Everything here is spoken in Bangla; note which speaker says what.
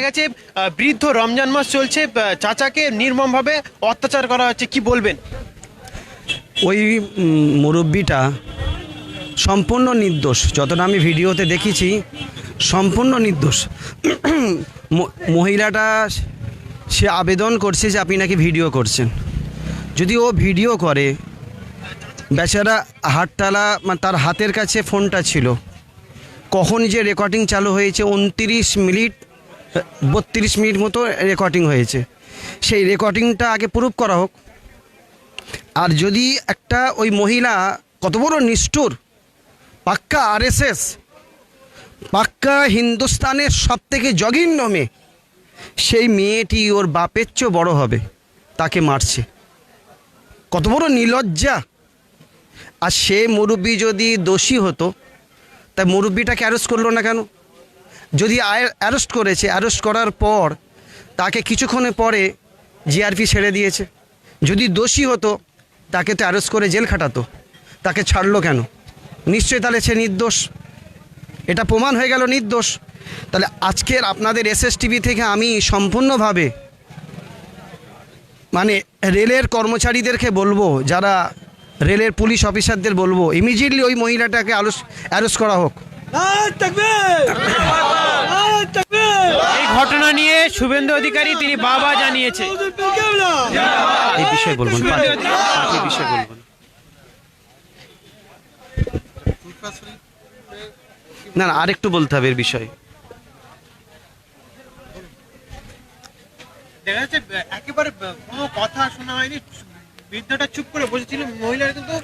Speaker 1: গেছে বৃদ্ধ রমজান মাস চলছে চাচাকে নির্মমভাবে অত্যাচার করা হচ্ছে, কি বলবেন?
Speaker 2: ওই মুরব্বিটা সম্পূর্ণ নির্দোষ। যতটা আমি ভিডিওতে দেখেছি, সম্পূর্ণ নির্দোষ। মহিলাটা সে আবেদন করছে যে আপনি নাকি ভিডিও করছেন। যদি ও ভিডিও করে, বেচারা হাতটালা মানে তার হাতের কাছে ফোনটা ছিল, কখন যে রেকর্ডিং চালু হয়েছে, উনত্রিশ মিনিট বত্রিশ মিনিট মতো রেকর্ডিং হয়েছে। সেই রেকর্ডিংটা আগে প্রুফ করা হোক। আর যদি একটা ওই মহিলা কত বড় নিষ্ঠুর, পাক্কা আরএসএস পাক্কা হিন্দুস্তানের সব থেকে জঘন্য মেয়ে, সেই মেয়েটি ওর বাপের চেয়েও বড় হবে, তাকে মারছে। কত বড় নিলজ্জা। আর সে মুরব্বী যদি দোষী হতো, তা মুরব্বিটাকে অ্যারেস্ট করল না কেন? যদি অ্যারেস্ট করেছে, অ্যারেস্ট করার পর তাকে কিছুক্ষণের পরে জিআরপি ছেড়ে দিয়েছে। যদি দোষী হতো, তাকে তো অ্যারেস্ট করে জেল খাটাতো। তাকে ছাড়লো কেন? নিশ্চয়ই তাহলে সে নির্দোষ। এটা প্রমাণ হয়ে গেল নির্দোষ। তাহলে আজকের আপনাদের এসএস টিভি থেকে আমি সম্পূর্ণভাবে মানে রেলের কর্মচারীদেরকে বলব, যারা রেলের পুলিশ অফিসারদের বলব ইমিডিয়েটলি ওই মহিলাটাকে আলোচ অ্যারেস্ট করা হোক।
Speaker 1: নিয়ে শুভেন্দু অধিকারী তিনি বাবা জানিয়েছে।
Speaker 2: এই বিষয়ে বলবেন পার্টি বিষয়ে বলবেন। না না আরেকটু বলতে হবে এর বিষয়ে।
Speaker 1: দেখা যাচ্ছে একেবারে কোনো কথা শোনা হয়নি। বৃদ্ধটা চুপ করে বসেছিল মহিলারা কিন্তু